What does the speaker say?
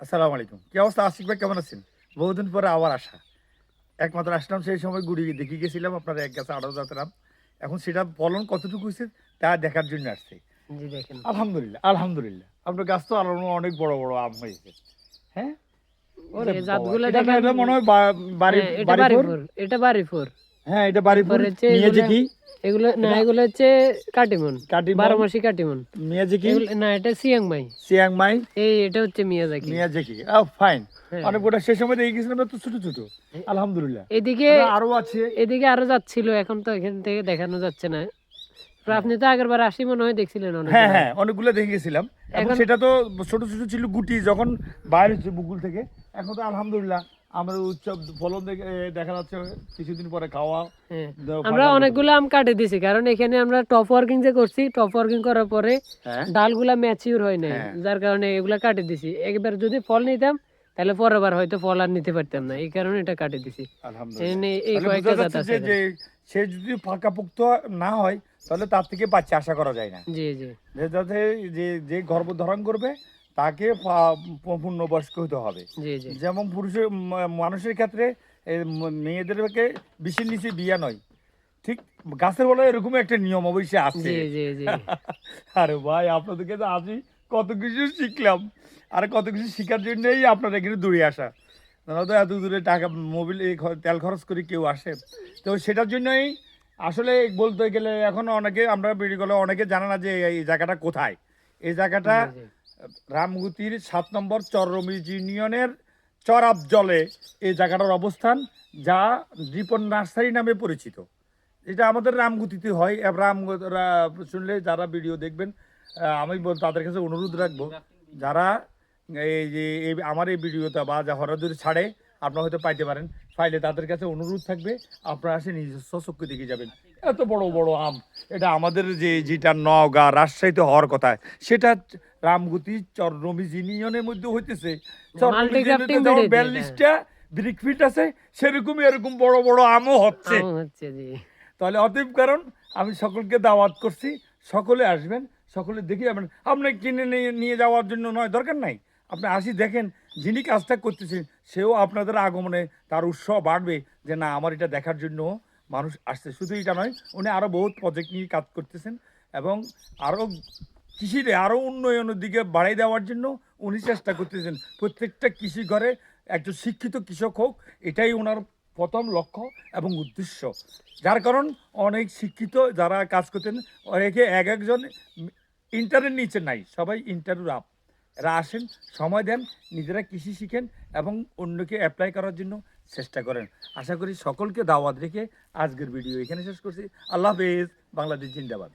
আসসালামু আলাইকুম। কি অবস্থা? আশিক ভাই কেমন আছেন? বহুদিন পরে আবার আসা। একমাত্র আসলাম সেই সময় গুড়ি দেখে গেছিলাম আপনারা এক গাছে আড়াও যাতাম এখন সেটা ফলন কতটুকু হয়েছে তা দেখার জন্য আসছে। আলহামদুলিল্লাহ আলহামদুলিল্লাহ। আপনার গাছ তো আরও অনেক বড় বড় আম হয়েছে। হ্যাঁ? মনে হয় বাড়ি এটা বাড়িপুর? হ্যাঁ এটা বাড়িপুর। তারপরে হচ্ছে কি? এগুলো না এগুলো হচ্ছে কাটিমন। বারো মাসি কাটিমন। মিয়াজিকি? না এটা সিয়াংমাই। সিয়াং মাই এই এটা হচ্ছে মিয়াজাকি। মিয়াজি কি ও ফাইন। হ্যাঁ। অনেক গোটা সময় দেখে গেছিলাম তো ছোট ছোট। আলহামদুলিল্লাহ। এদিকে আরও আছে। এদিকে আরও যাচ্ছিল এখন তো এখান থেকে দেখানো যাচ্ছে না। আপনি তো আগের বার আসি মনে হয় দেখছিলেন অনেক হ্যাঁ হ্যাঁ অনেকগুলো দেখে গেছিলাম। এখন সেটা তো ছোট ছোট ছিল গুটি যখন বাইরে বুকুল থেকে। এখন তো আলহামদুলিল্লাহ। আমাদের উৎসব ফলন দেখা যাচ্ছে কিছুদিন পরে খাওয়া হ্যাঁ। আমরা অনেকগুলো আম কাটে দিছি কারণ এখানে আমরা টপ ওয়ার্কিং যে করছি টপ ওয়ার্কিং করার পরে হ্যাঁ। ডালগুলা ম্যাচিউর হয় নাই হ্যাঁ। যার কারণে এগুলা কাটে দিছি। একবার যদি ফল নিতাম তাহলে পরের বার হয়তো ফল আর নিতে পারতাম না এই কারণে এটা কাটে দিছি। এই কয়েকটা জাত আছে যে সে যদি পাকাপোক্ত না হয় তাহলে তার থেকে বাচ্চা আশা করা যায় না। জি জি। যে যাতে যে যে গর্ভধারণ করবে তাকে পূর্ণবয়স্ক হতে হবে। যেমন পুরুষের মানুষের ক্ষেত্রে মেয়েদেরকে বেশির নিচে বিয়া নয়। ঠিক গাছের বলে এরকম একটা নিয়ম অবশ্যই আছে। আরে ভাই আপনাদেরকে তো আজই কত কিছু শিখলাম। আর কত কিছু শেখার জন্যই আপনারা এখানে দূরে আসা। তো এত দূরে টাকা মোবিল তেল খরচ করে কেউ আসে। তো সেটার জন্যই আসলে বলতে গেলে এখন অনেকে আমরা বেরিয়ে গেলে অনেকে জানে না যে এই জায়গাটা কোথায়। এই জায়গাটা। রামগুতির সাত নম্বর চররমিজ ইউনিয়নের চরাব জলে এই জায়গাটার অবস্থান, যা রিপন নার্সারি নামে পরিচিত। এটা আমাদের রামগুতিতে হয়। রাম শুনলে যারা ভিডিও দেখবেন আমি তাদের কাছে অনুরোধ রাখব, যারা এই যে আমার এই ভিডিওটা বা যা হরদুরি ছাড়ে, আপনারা হয়তো পাইতে পারেন। পাইলে তাদের কাছে অনুরোধ থাকবে, আপনারা এসে নিজস্ব চক্ষু দেখে যাবেন। এত বড় বড় আম, এটা আমাদের যে, যেটা নওগাঁ, রাজশাহীতে হওয়ার কথা, সেটা রামগুতি চররমিজ ইউনিয়নের মধ্যে হইতেছে হ্যাঁ। বিয়াল্লিশটা ব্রিকফিট আছে সেরকম এরকম বড় বড় আমও হচ্ছে। তাহলে অতএব কারণ আমি সকলকে দাওয়াত করছি সকলে আসবেন সকলে দেখে যাবেন আপনি কিনে নিয়ে নিয়ে যাওয়ার জন্য নয় দরকার নাই। আপনি আসি দেখেন যিনি কাজটা করতেছেন সেও আপনাদের আগমনে তার উৎসাহ বাড়বে যে না আমার এটা দেখার জন্য মানুষ আসছে। শুধু এটা নয় উনি আরও বহুত প্রজেক্ট নিয়ে কাজ করতেছেন এবং আরও কৃষিতে আরও উন্নয়নের দিকে বাড়াই দেওয়ার জন্য উনি চেষ্টা করতেছেন। প্রত্যেকটা কৃষি ঘরে একজন শিক্ষিত কৃষক হোক, এটাই ওনার প্রথম লক্ষ্য এবং উদ্দেশ্য। যার কারণ অনেক শিক্ষিত যারা কাজ করতেন, অনেকে এক একজন ইন্টারের নিচে নাই, সবাই ইন্টারভিউ আপ। এরা আসেন, সময় দেন, নিজেরা কৃষি শিখেন এবং অন্যকে অ্যাপ্লাই করার জন্য চেষ্টা করেন। আশা করি সকলকে দাওয়াত রেখে আজকের ভিডিও এখানে শেষ করছি। আল্লাহ হাফেজ, বাংলাদেশ জিন্দাবাদ।